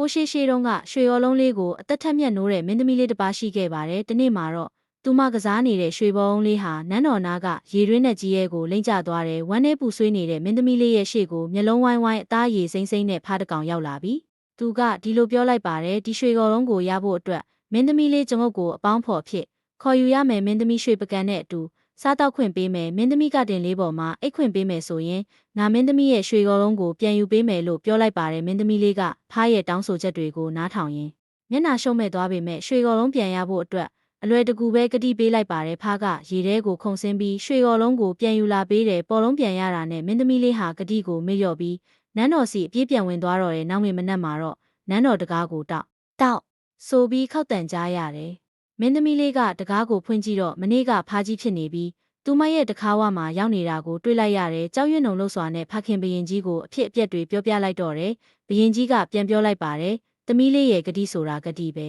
ဟိုရှိရှိတုန်းကရွှေရော်လုံးလေးကိုအသက်ထက်မြက်နိုးတဲ့မင်းသမီးလေးတစ်ပါးရှိခဲ့ပါတယ်။ဒီနေ့မှာတော့သူမကစားနေတဲ့ရွှေဘောင်းလေးဟာနန်းတော်နာကရေတွင်းနဲ့ကြီးရဲကိုလိမ့်ကျသွားတယ်။ဝမ်းထဲပူဆွေးနေတဲ့မင်းသမီးလေးရဲ့ရှေ့ကိုမျက်လုံးဝိုင်းဝိုင်းအသားရည်စိမ့်စိမ့်နဲ့ဖားတစ်ကောင်ရောက်လာပြီ။သူကဒီလိုပြောလိုက်ပါတယ်ဒီရွှေကော်လုံးကိုရဖို့အတွက်မင်းသမီးလေးကျွန်ုပ်ကိုအပေါင်းဖော်ဖြစ်ခေါ်ယူရမယ်မင်းသမီးရွှေပကံနဲ့အတူ စားတော့ခွင့်ပေးမယ်မင်းသမီးကတင်လေးပေါ်မှာအိတ်ခွင့်ပေးမယ်ဆိုရင်ငါမင်းသမီးရဲ့ရွှေကော်လုံးကိုပြန်ယူပေးမယ်လို့ပြောလိုက်ပါတယ်မင်းသမီးလေးကဖားရဲ့တောင်းဆိုချက်တွေကိုနားထောင်ရင်းမျက်နှာရှုံးမဲ့သွားပေမဲ့ရွှေကော်လုံးပြန်ရဖို့အတွက်အလွယ်တကူပဲကတိပေးလိုက်ပါတယ်ဖားကရေထဲကိုခုန်ဆင်းပြီးရွှေကော်လုံးကိုပြန်ယူလာပေးတယ်ပေါ်လုံးပြန်ရတာနဲ့မင်းသမီးလေးဟာကတိကိုမေ့လျော့ပြီးနန်းတော်စီအပြေးပြန်ဝင်သွားတော့တယ်နောက်မေမနက်မှာတော့နန်းတော်တကားကိုတောက်တောက်ဆိုပြီးခောက်တန်ကြားရတယ် မင်းသမီးလေးကတကားကိုဖွင့်ကြည့်တော့မနေ့ကဖားကြီးဖြစ်နေပြီးသူမရဲ့တခါဝမှာရောက်နေတာကိုတွေ့လိုက်ရတယ်ကြောက်ရွံ့နှုံလို့စွာနဲ့ဖခင်ဘရင်ကြီးကိုအဖြစ်အပျက်တွေပြောပြလိုက်တော့တယ်ဘရင်ကြီးကပြန်ပြောလိုက်ပါတယ်သမီးလေးရဲ့ဂတိဆိုတာဂတိပဲ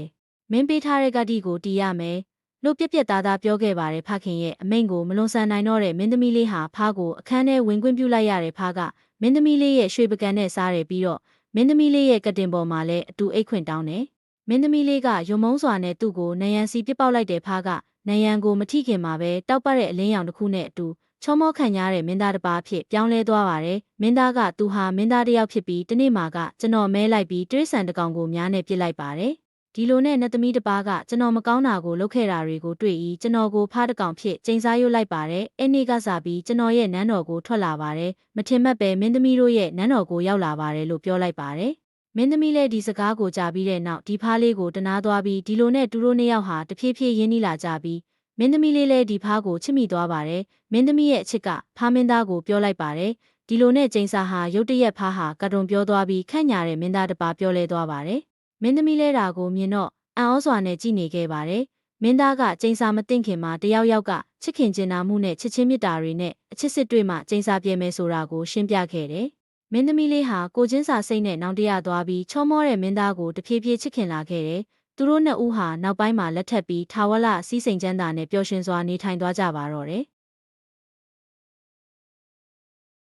မင်းပေးထားတဲ့ဂတိကိုတီးရမယ်လို့ပြက်ပြက်သားသားပြောခဲ့ပါတယ်ဖခင်ရဲ့အမိန့်ကိုမလွန်ဆန်နိုင်တော့တဲ့မင်းသမီးလေးဟာဖားကိုအခန်းထဲဝင်ခွင့်ပြုလိုက်ရတဲ့ဖားကမင်းသမီးလေးရဲ့ရွှေပကံနဲ့စားတယ်ပြီးတော့မင်းသမီးလေးရဲ့ကတင်ပေါ်မှာလည်းအတူအိတ်ခွင့်တောင်းတယ် မင်းသမီးလေးကယုံမုန်းစွာနဲ့သူ့ကိုနယံစီပစ်ပေါက်လိုက်တဲ့ဖားကနယံကိုမထိခင်မှာပဲတောက်ပတဲ့အလင်းရောင်တစ်ခုနဲ့အတူချောမောခံရတဲ့မင်းသားတစ်ပါးဖြစ်ပြောင်းလဲသွားပါတယ်။မင်းသားကသူဟာမင်းသားတစ်ယောက်ဖြစ်ပြီးတနေ့မှကကျွန်တော်မဲလိုက်ပြီးတိရစ္ဆာန်တစ်ကောင်ကိုများနဲ့ပြစ်လိုက်ပါတယ်။ဒီလိုနဲ့နတ်သမီးတစ်ပါးကကျွန်တော်မကောင်းတာကိုလုပ်ခဲ့တာတွေကိုတွေ့ပြီးကျွန်တော်ကိုဖားတစ်ကောင်ဖြစ်ကျိန်စားရွတ်လိုက်ပါတယ်။အဲ့နေ့ကစားပြီးကျွန်တော်ရဲ့နန်းတော်ကိုထွက်လာပါတယ်။မထင်မှတ်ပဲမင်းသမီးတို့ရဲ့နန်းတော်ကိုရောက်လာပါတယ်လို့ပြောလိုက်ပါတယ်။ မင်းသမီးလည်းဒီစကားကိုကြားပြီးတဲ့နောက်ဒီဖားလေးကိုတနာသွားပြီးဒီလိုနဲ့သူတို့နှစ်ယောက်ဟာတဖြည်းဖြည်းရင်းနှီးလာကြပြီးမင်းသမီးလေးလည်းဒီဖားကိုချစ်မိသွားပါတယ်မင်းသမီးရဲ့အချစ်ကဖားမင်းသားကိုပြောလိုက်ပါတယ်ဒီလိုနဲ့ကျိန်စာဟာရုတ်တရက်ဖားဟာကတုံပြောသွားပြီးခန့်ညာတဲ့မင်းသားတစ်ပါးပြောလဲသွားပါတယ်မင်းသမီးလဲတာကိုမြင်တော့အံ့ဩစွာနဲ့ကြည်နေခဲ့ပါတယ်မင်းသားကကျိန်စာမသိမ့်ခင်မှာတယောက်ယောက်ကချစ်ခင်ကျင်နာမှုနဲ့ချစ်ချင်းမြတ်တာတွေနဲ့အချစ်စစ်တွေမှကျိန်စာပြဲမယ်ဆိုတာကိုရှင်းပြခဲ့တယ် မင်းသမီးလေးဟာကိုချင်းစာစိတ်နဲ့နောင်တရသွားပြီးချောမောတဲ့မင်းသားကိုတဖြည်းဖြည်းချစ်ခင်လာခဲ့တယ်သူတို့နှစ်ဦးဟာနောက်ပိုင်းမှာလက်ထပ်ပြီးထာဝရစီးစိမ်ချမ်းသာနဲ့ပျော်ရွှင်စွာနေထိုင်သွားကြပါတော့တယ်